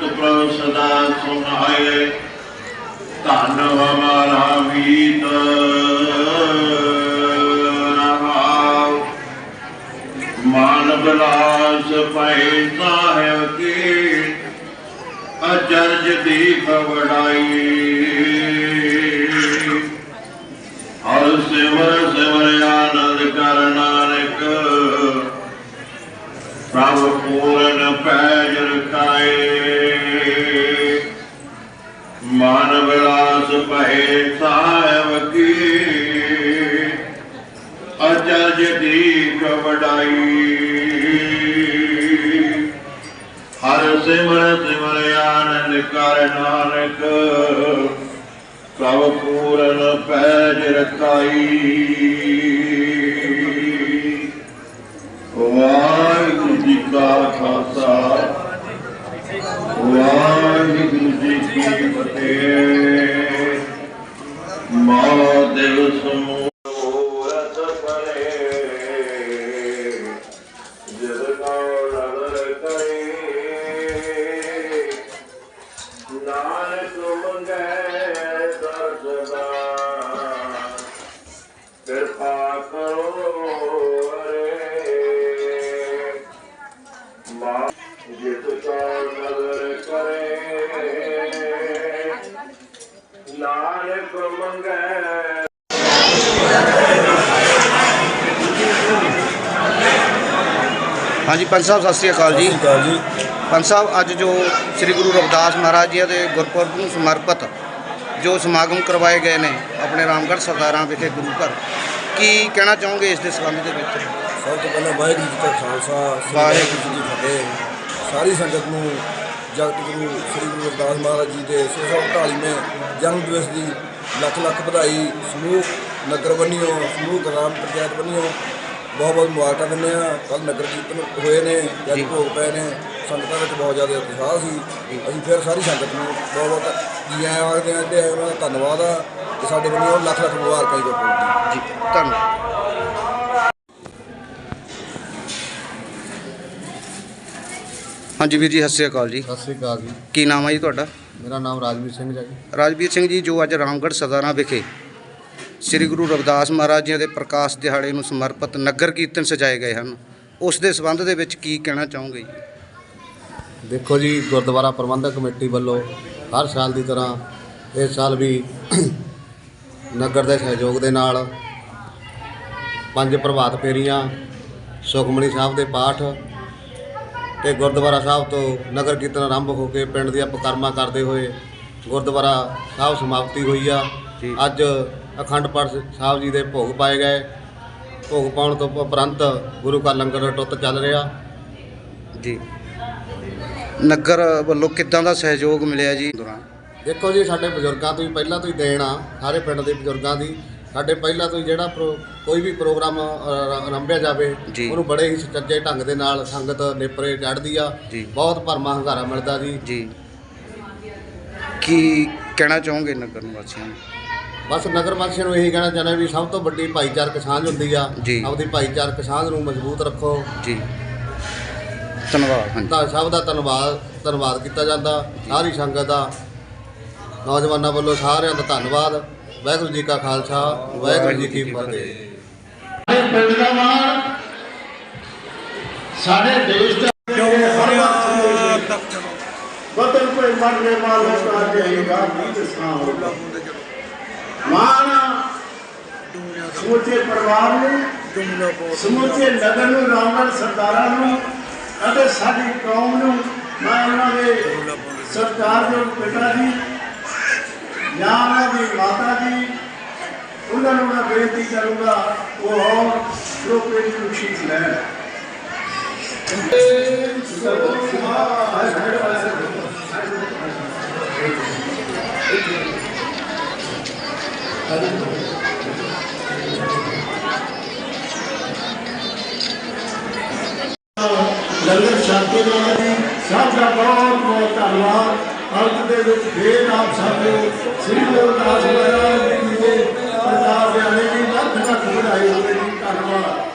ਸਿਮਰਤ ਪ੍ਰਭ ਸਦਾ ਸੁਨਾਏ ਧਨ ਹਮਾਰਾ ਮੀਤ ਮਾਨ ਬਲਾਸ ਪੈ ਸਾਹਿਬ ਕੀ। ਅਚਰਜ ਦੀ ਵਡਾਈ ਪ੍ਰਭ ਪੂਰਨ ਪੈਜ ਰਖਾਏ ਮਨ ਵਿਲਾਸ ਭਏ ਸਾਹਿਬ ਕੀ। ਅਚਰਜ ਦੀਪ ਵਡਾਈ। ਹਰ ਸਿਮਰ ਸਿਮਰ ਆਨੰਦ ਕਰ ਨਾਨਕ। ਪ੍ਰਭ ਪੂਰਨ ਪੈਜ ਰਖਾਈ ਕਿਰਪਾ ਕਰੋ ਰੇ ਮਾ ਜਿਤ ਕੋ ਨਦਰ ਕਰੇ ਨਾਨਕ ਮੰਗੈ। ਹਾਂਜੀ ਪੰਜ ਸਾਹਿਬ ਸਤਿ ਸ੍ਰੀ ਅਕਾਲ ਜੀ। ਅਕਾਲ ਜੀ। ਪੰਜ ਸਾਹਿਬ ਅੱਜ ਜੋ ਸ੍ਰੀ ਗੁਰੂ ਰਵਿਦਾਸ ਮਹਾਰਾਜ ਜੀ ਦੇ ਗੁਰਪੁਰਬ ਨੂੰ ਸਮਰਪਿਤ ਜੋ ਸਮਾਗਮ ਕਰਵਾਏ ਗਏ ਨੇ ਆਪਣੇ ਰਾਮਗੜ੍ਹ ਸਰਦਾਰਾਂ ਵਿਖੇ ਗੁਰੂ ਘਰ ਕੀ ਕਹਿਣਾ ਚਾਹੋਗੇ ਇਸ ਦੇ ਸੰਬੰਧ ਦੇ ਵਿੱਚ? ਸਭ ਤੋਂ ਪਹਿਲਾਂ ਵਾਹਿਗੁਰੂ ਜੀ ਕਾ ਖਾਲਸਾ ਵਾਹਿਗੁਰੂ ਜੀ ਕੀ ਫਤਿਹ। ਸਾਰੀ ਸੰਗਤ ਨੂੰ ਜਗਤ ਗੁਰੂ ਸ੍ਰੀ ਗੁਰੂ ਰਵਿਦਾਸ ਮਹਾਰਾਜ ਜੀ ਦੇ 648ਵੇਂ ਜਨਮ ਦਿਵਸ ਦੀ ਲੱਖ ਲੱਖ ਵਧਾਈ। ਸਮੂਹ ਨਗਰ ਬੰਨਿਓ ਸਮੂਹ ਗ੍ਰਾਮ ਪੰਚਾਇਤ ਬੰਨਿਓ ਬਹੁਤ ਬਹੁਤ ਮੁਬਾਰਕਾਂ ਦਿੰਦੇ ਆ ਕੱਲ ਨਗਰ ਕੀਰਤਨ ਹੋਏ ਨੇ ਤੇ ਅੱਜ ਜੀ। ਭੋਗ ਪਏ ਨੇ। ਸੰਗਤਾਂ ਵਿੱਚ ਬਹੁਤ ਜ਼ਿਆਦਾ ਉਤਸ਼ਾਹ ਸੀ। ਅਸੀਂ ਫਿਰ ਸਾਰੀ ਸੰਗਤ ਨੂੰ ਬਹੁਤ ਬਹੁਤ ਜੀ ਆਇਆਂ ਆਖਦੇ ਹਾਂ ਤੇ ਉਹਨਾਂ ਦਾ ਧੰਨਵਾਦ ਆ ਤੇ ਸਾਡੇ ਬੰਨਿਓ ਲੱਖ ਲੱਖ ਮੁਬਾਰਕਾਂ ਜੀ ਦੀ ਜੀ ਧੰਨਵਾਦ। ਹਾਂਜੀ ਵੀਰ ਜੀ ਸਤਿ ਸ੍ਰੀ ਅਕਾਲ ਜੀ। ਸਤਿ ਸ੍ਰੀ ਅਕਾਲ ਜੀ। ਕੀ ਨਾਮ ਹੈ ਜੀ ਤੁਹਾਡਾ? ਮੇਰਾ ਨਾਮ ਰਾਜਵੀਰ ਸਿੰਘ ਹੈ ਜੀ। ਰਾਜਵੀਰ ਸਿੰਘ ਜੀ ਜੋ ਅੱਜ ਰਾਮਗੜ੍ਹ ਸਰਦਾਰਾਂ ਵਿਖੇ ਸ੍ਰੀ ਗੁਰੂ ਰਵਿਦਾਸ ਮਹਾਰਾਜ ਜੀ ਦੇ ਪ੍ਰਕਾਸ਼ ਦਿਹਾੜੇ ਨੂੰ ਸਮਰਪਿਤ ਨਗਰ ਕੀਰਤਨ ਸਜਾਏ ਗਏ ਹਨ ਉਸ ਦੇ ਸੰਬੰਧ ਦੇ ਵਿੱਚ ਕੀ ਕਹਿਣਾ ਚਾਹੋਗੇ ਜੀ? ਦੇਖੋ ਜੀ ਗੁਰਦੁਆਰਾ ਪ੍ਰਬੰਧਕ ਕਮੇਟੀ ਵੱਲੋਂ ਹਰ ਸਾਲ ਦੀ ਤਰ੍ਹਾਂ ਇਸ ਸਾਲ ਵੀ ਨਗਰ ਦੇ ਸਹਿਯੋਗ ਦੇ ਨਾਲ ਪੰਜ ਪ੍ਰਭਾਤ ਫੇਰੀਆਂ ਸੁਖਮਨੀ ਸਾਹਿਬ ਦੇ ਪਾਠ ਤੇ ਗੁਰਦੁਆਰਾ ਸਾਹਿਬ ਤੋਂ ਨਗਰ ਕੀਰਤਨ ਆਰੰਭ ਹੋ ਕੇ ਪਿੰਡ ਦੀਆਂ ਪਕਰਮਾਂ ਕਰਦੇ ਹੋਏ ਗੁਰਦੁਆਰਾ ਸਾਹਿਬ ਸਮਾਪਤੀ ਹੋਈ ਆ। ਅੱਜ ਅਖੰਡ ਪਾਠ ਸਾਹਿਬ ਜੀ ਦੇ ਭੋਗ ਪਾਏ ਗਏ। ਭੋਗ ਪਾਉਣ ਤੋਂ ਉਪਰੰਤ ਗੁਰੂ ਕਾ ਲੰਗਰ ਟੁੱਤ ਚੱਲ ਰਿਹਾ। ਜੀ। ਨਗਰ ਵੱਲੋਂ ਕਿੱਦਾਂ ਦਾ ਸਹਿਯੋਗ ਮਿਲਿਆ ਜੀ? ਦੌਰਾਨ ਦੇਖੋ ਜੀ ਸਾਡੇ ਬਜ਼ੁਰਗਾਂ ਤੋਂ ਹੀ ਪਹਿਲਾਂ ਤੋਂ ਹੀ ਦੇਣ ਆ ਸਾਰੇ ਪਿੰਡ ਦੇ ਬਜ਼ੁਰਗਾਂ ਦੀ। ਸਾਡੇ ਪਹਿਲਾਂ ਤੋਂ ਹੀ ਜਿਹੜਾ ਪ੍ਰੋ- ਕੋਈ ਵੀ ਪ੍ਰੋਗਰਾਮ ਆਰੰਭਿਆ ਜਾਵੇ ਜੀ। ਉਹਨੂੰ ਬੜੇ ਹੀ ਸੁਚੱਜੇ ਢੰਗ ਦੇ ਨਾਲ ਸੰਗਤ ਨੇਪਰੇ ਚੜ੍ਹਦੀ ਆ। ਜੀ। ਬਹੁਤ ਭਰਮਾ ਹੰਗਾਰਾ ਮਿਲਦਾ ਜੀ। ਜੀ। ਕੀ ਕਹਿਣਾ ਚਾਹੋਗੇ ਨਗਰ ਨਿਵਾਸੀਆਂ ਨੂੰ? ਬਸ ਨਗਰ ਵਾਸੀਆਂ ਨੂੰ ਇਹੀ ਕਹਿਣਾ ਚਾਹੁੰਦਾ ਵੀ ਸਭ ਤੋਂ ਵੱਡੀ ਭਾਈਚਾਰਕ ਸਾਂਝ ਹੁੰਦੀ ਆ। ਜੀ। ਆਪਦੀ ਭਾਈਚਾਰਕ ਸਾਂਝ ਨੂੰ ਮਜ਼ਬੂਤ ਰੱਖੋ। ਜੀ। ਧੰਨਵਾਦ ਹਾਂਜੀ। ਸਭ ਦਾ ਧੰਨਵਾਦ ਧੰਨਵਾਦ ਕੀਤਾ ਜਾਂਦਾ। ਸਾਰੀ ਸੰਗਤ ਦਾ ਨੌਜਵਾਨਾਂ ਵੱਲੋਂ ਸਾਰਿਆਂ ਦਾ ਧੰਨਵਾਦ। ਵਾਹਿਗੁਰੂ ਜੀ ਕਾ ਖਾਲਸਾ ਵਾਹਿਗੁਰੂ ਜੀ ਕੀ ਫਤਿਹ। ਸਾਡੇ ਪਿੰਡ ਦਾ ਮਾਣ ਸਾਡੇ ਦੇਸ਼ ਦਾ ਬਦਲ ਕੋਈ ਮਰਨੇ ਵਾਲਾ ਤਾਂ ਜਾਏਗਾ ਗੀਤ ਸਾਹੋਗਾ ਮਾਣ ਸਮੁੱਚੇ ਪਰਿਵਾਰ ਨੂੰ ਸਮੁੱਚੇ ਨਗਰ ਨੂੰ ਰਾਮਗੜ੍ਹ ਸਰਦਾਰਾਂ ਨੂੰ ਅਤੇ ਸਾਡੀ ਕੌਮ ਨੂੰ ਮੈਂ ਉਹਨਾਂ ਦੇ ਸਰਕਾਰ ਦੇ ਪਿਤਾ ਜੀ ਜਾਂ ਉਹਨਾਂ ਦੀ ਮਾਤਾ ਜੀ, ਉਹਨਾਂ ਨੂੰ ਮੈਂ ਬੇਨਤੀ ਕਰੂੰਗਾ, ਉਹ ਹੋਰ ਲੋਕਾਂ ਦੀ ਖੁਸ਼ੀ ਲੈਣ। ਲੰਗਰ ਸ਼ਾਂਤੀ ਸਭ ਦਾ ਬਹੁਤ ਬਹੁਤ ਧੰਨਵਾਦ। ਅੰਤ ਦੇ ਵਿੱਚ ਫੇਰ ਆਪ ਸਭ ਸ੍ਰੀ ਗੁਰੂ ਰਵਿਦਾਸ ਮਹਾਰਾਜ ਜੀ ਦੇ ਪ੍ਰਤਾਪ ਦੇ ਆਲੇ ਲੱਖ ਲੱਖ ਵਧਾਈ ਹੋਵੇ ਜੀ, ਧੰਨਵਾਦ।